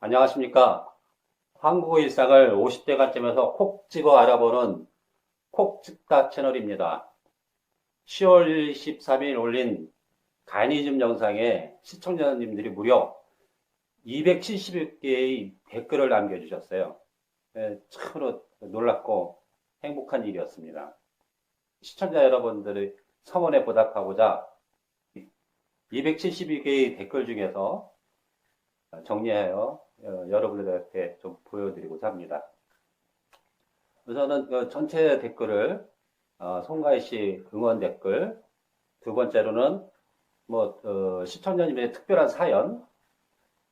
안녕하십니까. 한국의 일상을 50대 관점에서 콕 집어 알아보는 콕 집다 채널입니다. 10월 23일 올린 가니즘 영상에 시청자님들이 무려 270개의 댓글을 남겨주셨어요. 예, 참으로 놀랍고 행복한 일이었습니다. 시청자 여러분들의 성원에 보답하고자 272개의 댓글 중에서 정리하여 어, 여러분들한테 좀 보여드리고자 합니다. 우선은 그 전체 댓글을 어, 송가희 씨 응원 댓글, 두 번째로는 뭐 어, 시청자님의 특별한 사연,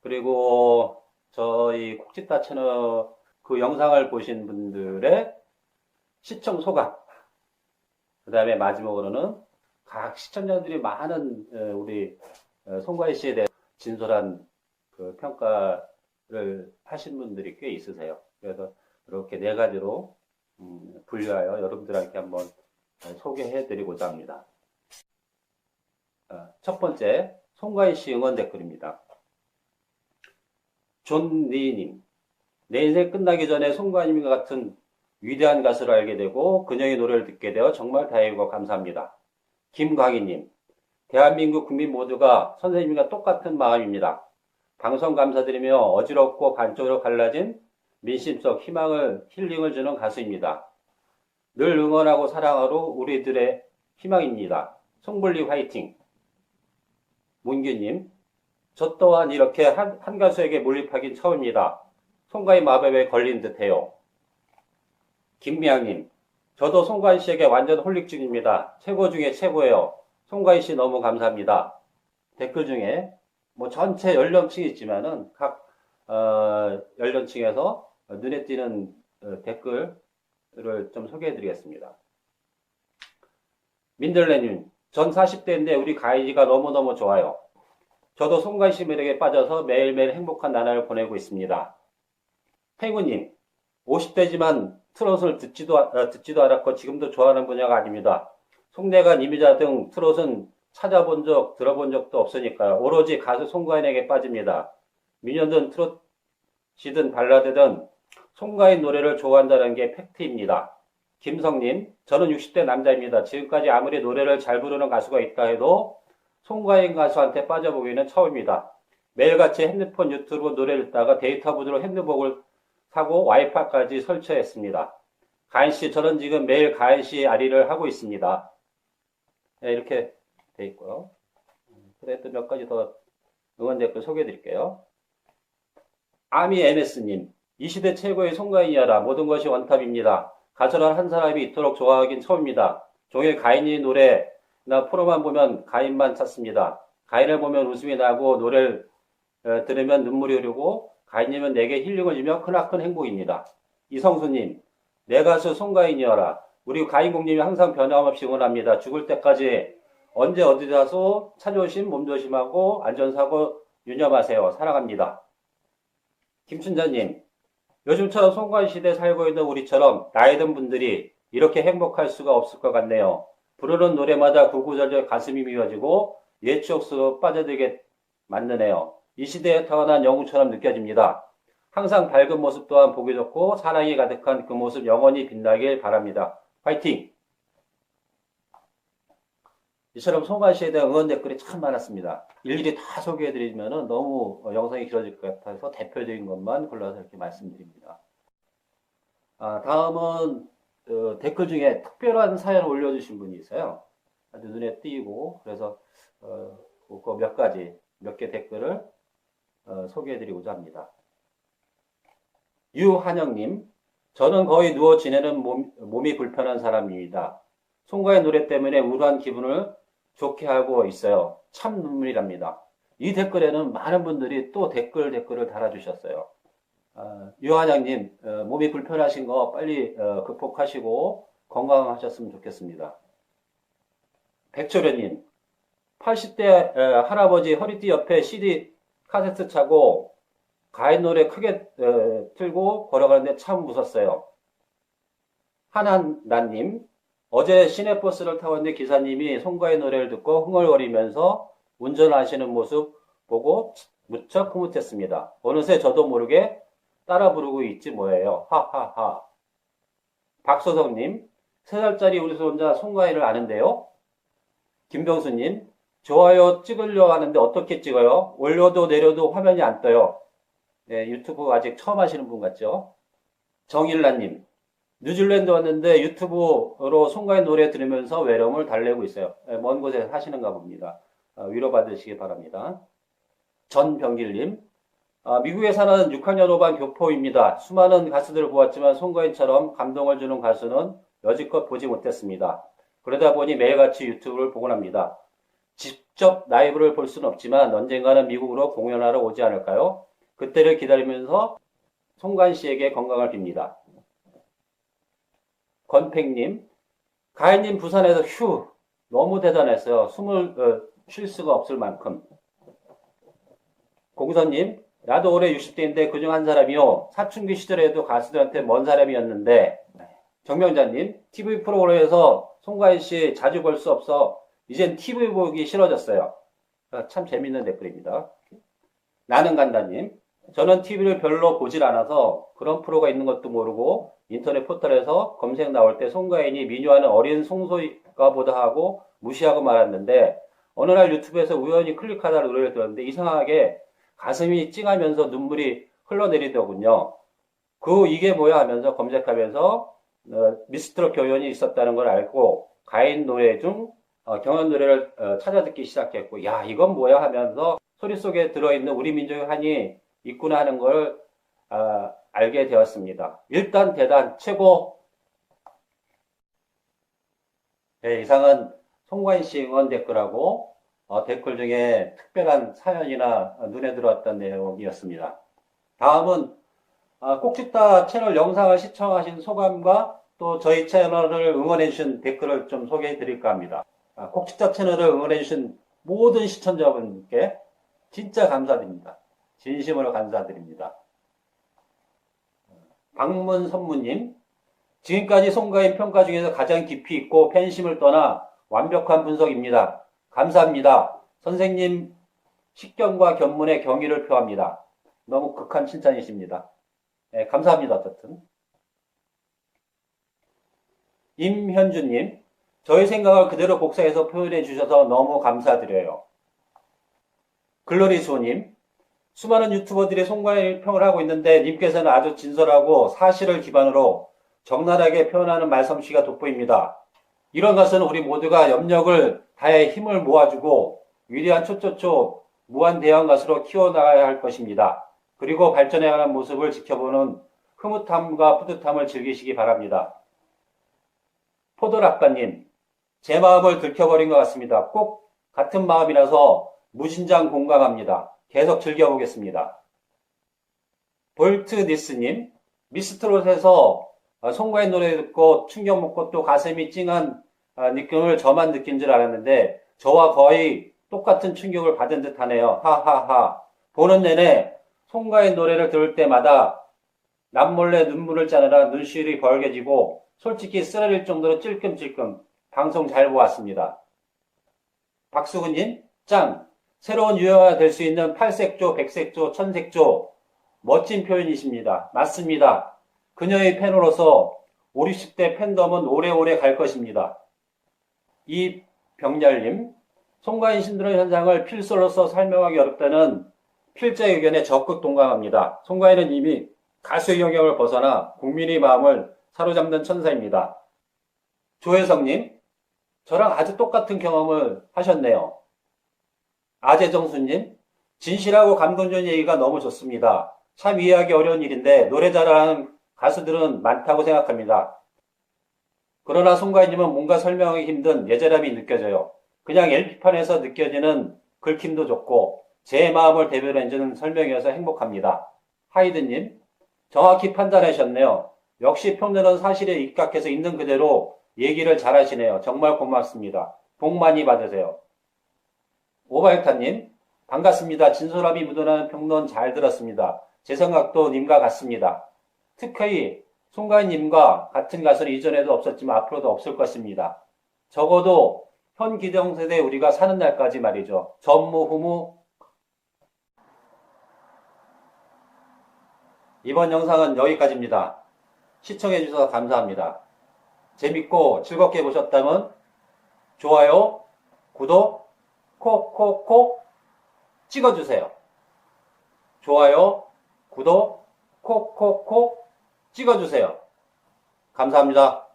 그리고 저희 콕지타 채널 그 영상을 보신 분들의 시청 소감, 그 다음에 마지막으로는 각 시청자들이 많은 어, 우리 어, 송가희 씨에 대해 진솔한 그 평가 를 하신 분들이 꽤 있으세요. 그래서 이렇게 네 가지로 음, 분류하여 여러분들에게 한번 소개해 드리고자 합니다. 어, 첫 번째, 송가희 씨 응원 댓글입니다. 존니님, 내 인생 끝나기 전에 송가희님과 같은 위대한 가수를 알게 되고 그녀의 노래를 듣게 되어 정말 다행이고 감사합니다. 김광희님, 대한민국 국민 모두가 선생님과 똑같은 마음입니다. 방송 감사드리며 어지럽고 반쪽으로 갈라진 민심 속 희망을 힐링을 주는 가수입니다. 늘 응원하고 사랑하러 우리들의 희망입니다. 송블리 화이팅! 문규님, 저 또한 이렇게 한, 한 가수에게 몰입하긴 처음입니다. 송가의 마법에 걸린 듯해요. 김미양님, 저도 송가희 씨에게 완전 홀릭 중입니다. 최고 중에 최고예요. 송가희 씨 너무 감사합니다. 댓글 중에 뭐 전체 연령층이 있지만은 각 어, 연령층에서 눈에 띄는 어, 댓글을 좀 소개해 드리겠습니다. 민들레님, 전 40대인데 우리 가희가 너무너무 좋아요. 저도 씨 매력에 빠져서 매일매일 행복한 나날을 보내고 있습니다. 팽우님, 50대지만 트롯을 듣지도, 어, 듣지도 않았고 지금도 좋아하는 분야가 아닙니다. 송내관 이미자 등 트롯은 찾아본 적, 들어본 적도 없으니까요. 오로지 가수 송가인에게 빠집니다. 민요든 트롯이든 발라드든 송가인 노래를 좋아한다는 게 팩트입니다. 김성님, 저는 60대 남자입니다. 지금까지 아무리 노래를 잘 부르는 가수가 있다 해도 송가인 가수한테 빠져보기는 처음입니다. 매일같이 핸드폰 유튜브 노래를 듣다가 데이터 부드로 핸드복을 사고 와이파이까지 설치했습니다. 가인 씨, 저는 지금 매일 가인 씨 아리를 하고 있습니다. 네, 이렇게 돼 있고요. 그래 또 몇 가지 더 응원 댓글 소개해 드릴게요. 아미 NS님, 이 시대 최고의 송가인이야라 모든 것이 원탑입니다. 가수란 한 사람이 이토록 좋아하긴 처음입니다. 종일 가인이 노래나 프로만 보면 가인만 찾습니다. 가인을 보면 웃음이 나고 노래를 어, 들으면 눈물이 흐르고 가인이면 내게 힐링을 주며 크나큰 행복입니다. 이성수님, 내 가수 송가인이여라. 우리 가인공님이 항상 변함없이 응원합니다. 죽을 때까지 언제 어디 가서 차조심, 몸조심하고 안전사고 유념하세요. 사랑합니다. 김춘자님, 요즘처럼 송관 시대 살고 있는 우리처럼 나이 든 분들이 이렇게 행복할 수가 없을 것 같네요. 부르는 노래마다 구구절절 가슴이 미워지고 옛 추억 속으로 빠져들게 만드네요. 이 시대에 태어난 영웅처럼 느껴집니다. 항상 밝은 모습 또한 보기 좋고 사랑이 가득한 그 모습 영원히 빛나길 바랍니다. 화이팅! 이처럼 송가 씨에 대한 응원 댓글이 참 많았습니다. 일일이 다 소개해드리면 너무 영상이 길어질 것 같아서 대표적인 것만 골라서 이렇게 말씀드립니다. 아, 다음은 어, 댓글 중에 특별한 사연을 올려주신 분이 있어요. 아주 눈에 띄고 그래서 어, 그몇 가지 몇 개 댓글을 어, 소개해드리고자 합니다. 유한영님, 저는 거의 누워 지내는 몸, 몸이 불편한 사람입니다. 송가의 노래 때문에 우울한 기분을 좋게 하고 있어요. 참 눈물이 납니다. 이 댓글에는 많은 분들이 또 댓글 댓글을 달아주셨어요. 어, 유한양님 어, 몸이 불편하신 거 빨리 어, 극복하시고 건강하셨으면 좋겠습니다. 백초련님 80대 어, 할아버지 허리띠 옆에 CD 카세트 차고 가인 노래 크게 어, 틀고 걸어가는데 참 무섭어요. 하나나님 어제 시내버스를 타고 있는데 기사님이 송가의 노래를 듣고 흥얼거리면서 운전하시는 모습 보고 무척 흐뭇했습니다. 어느새 저도 모르게 따라 부르고 있지 뭐예요. 하하하. 박소성님, 3살짜리 우리 손자 송가인을 아는데요? 김병수님, 좋아요 찍으려 하는데 어떻게 찍어요? 올려도 내려도 화면이 안 떠요. 네, 유튜브 아직 처음 하시는 분 같죠? 정일라님, 뉴질랜드 왔는데 유튜브로 송가인 노래 들으면서 외로움을 달래고 있어요. 네, 먼 곳에 사시는가 봅니다. 어, 위로받으시기 바랍니다. 전병길님, 아, 미국에 사는 6학년 5반 교포입니다. 수많은 가수들을 보았지만 송가인처럼 감동을 주는 가수는 여지껏 보지 못했습니다. 그러다 보니 매일같이 유튜브를 보곤 합니다. 직접 라이브를 볼 수는 없지만 언젠가는 미국으로 공연하러 오지 않을까요? 그때를 기다리면서 송관 씨에게 건강을 빕니다. 건팽님, 가인님 부산에서 휴 너무 대단했어요. 숨을 어, 쉴 수가 없을 만큼. 공선님, 나도 올해 60대인데 그중 한 사람이요. 사춘기 시절에도 가수들한테 먼 사람이었는데 정명자님, TV 프로그램에서 송가인 씨 자주 볼 수 없어 이젠 TV 보기 싫어졌어요. 아, 참 재밌는 댓글입니다. 나는 간다님, 저는 TV를 별로 보질 않아서 그런 프로가 있는 것도 모르고 인터넷 포털에서 검색 나올 때 송가인이 미녀하는 어린 송소희가 보다 하고 무시하고 말았는데 어느 날 유튜브에서 우연히 클릭하다 노래를 들었는데 이상하게 가슴이 찡하면서 눈물이 흘러내리더군요. 그 이게 뭐야 하면서 검색하면서 어, 미스트로 교연이 있었다는 걸 알고 가인 노래 중 어, 경연 노래를 어, 찾아 듣기 시작했고 야 이건 뭐야 하면서 소리 속에 들어있는 우리 민족의 한이 있구나 하는 걸 아, 알게 되었습니다. 일단 대단 최고. 네, 이상은 송관 씨 응원 댓글하고 어, 댓글 중에 특별한 사연이나 눈에 들어왔던 내용이었습니다. 다음은 아, 꼭짓다 채널 영상을 시청하신 소감과 또 저희 채널을 응원해주신 댓글을 좀 소개해 드릴까 합니다. 아, 꼭짓다 채널을 응원해주신 모든 시청자분께 진짜 감사드립니다. 진심으로 감사드립니다. 박문 선무님, 지금까지 송가인 평가 중에서 가장 깊이 있고 팬심을 떠나 완벽한 분석입니다. 감사합니다. 선생님 식견과 견문의 경의를 표합니다. 너무 극한 칭찬이십니다. 네, 감사합니다. 어쨌든. 임현주님, 저의 생각을 그대로 복사해서 표현해 주셔서 너무 감사드려요. 글로리수님, 수많은 유튜버들이 송가인 평을 하고 있는데 님께서는 아주 진솔하고 사실을 기반으로 적나라하게 표현하는 말솜씨가 돋보입니다. 이런 것은 우리 모두가 염력을 다해 힘을 모아주고 위대한 초초초 무한 대형 가수로 키워나가야 할 것입니다. 그리고 발전해가는 모습을 지켜보는 흐뭇함과 뿌듯함을 즐기시기 바랍니다. 포도락가님, 제 마음을 들켜버린 것 같습니다. 꼭 같은 마음이라서 무진장 공감합니다. 계속 즐겨보겠습니다. 볼트니스님, 미스트롯에서 송가인 노래 듣고 충격 먹고 또 가슴이 찡한 느낌을 저만 느낀 줄 알았는데 저와 거의 똑같은 충격을 받은 듯 하네요. 하하하. 보는 내내 송가인 노래를 들을 때마다 남몰래 눈물을 짜느라 눈시울이 벌게지고 솔직히 쓰러질 정도로 찔끔찔끔 방송 잘 보았습니다. 박수근님, 짱! 새로운 유형화 될 수 있는 팔색조, 백색조, 천색조 멋진 표현이십니다. 맞습니다. 그녀의 팬으로서 5, 60대 팬덤은 오래오래 갈 것입니다. 이 병렬님, 송가인 신드롬 현상을 필설로서 설명하기 어렵다는 필자의 의견에 적극 동감합니다. 송가인은 이미 가수의 영역을 벗어나 국민의 마음을 사로잡는 천사입니다. 조혜성님, 저랑 아주 똑같은 경험을 하셨네요. 아재정수님, 진실하고 감동적인 얘기가 너무 좋습니다. 참 이해하기 어려운 일인데 노래 잘하는 가수들은 많다고 생각합니다. 그러나 송가인님은 뭔가 설명하기 힘든 예절함이 느껴져요. 그냥 LP판에서 느껴지는 긁힘도 좋고 제 마음을 대변해주는 설명이어서 행복합니다. 하이드님, 정확히 판단하셨네요. 역시 평론은 사실에 입각해서 있는 그대로 얘기를 잘하시네요. 정말 고맙습니다. 복 많이 받으세요. 오바이타님 반갑습니다. 진솔함이 묻어나는 평론 잘 들었습니다. 제 생각도 님과 같습니다. 특히 송가인님과 같은 가설이 이전에도 없었지만 앞으로도 없을 것입니다. 적어도 현 기정세대 우리가 사는 날까지 말이죠. 전무후무 이번 영상은 여기까지입니다. 시청해주셔서 감사합니다. 재밌고 즐겁게 보셨다면 좋아요, 구독, 콕 콕 콕 찍어주세요. 좋아요, 구독, 콕 콕 콕 찍어주세요. 감사합니다.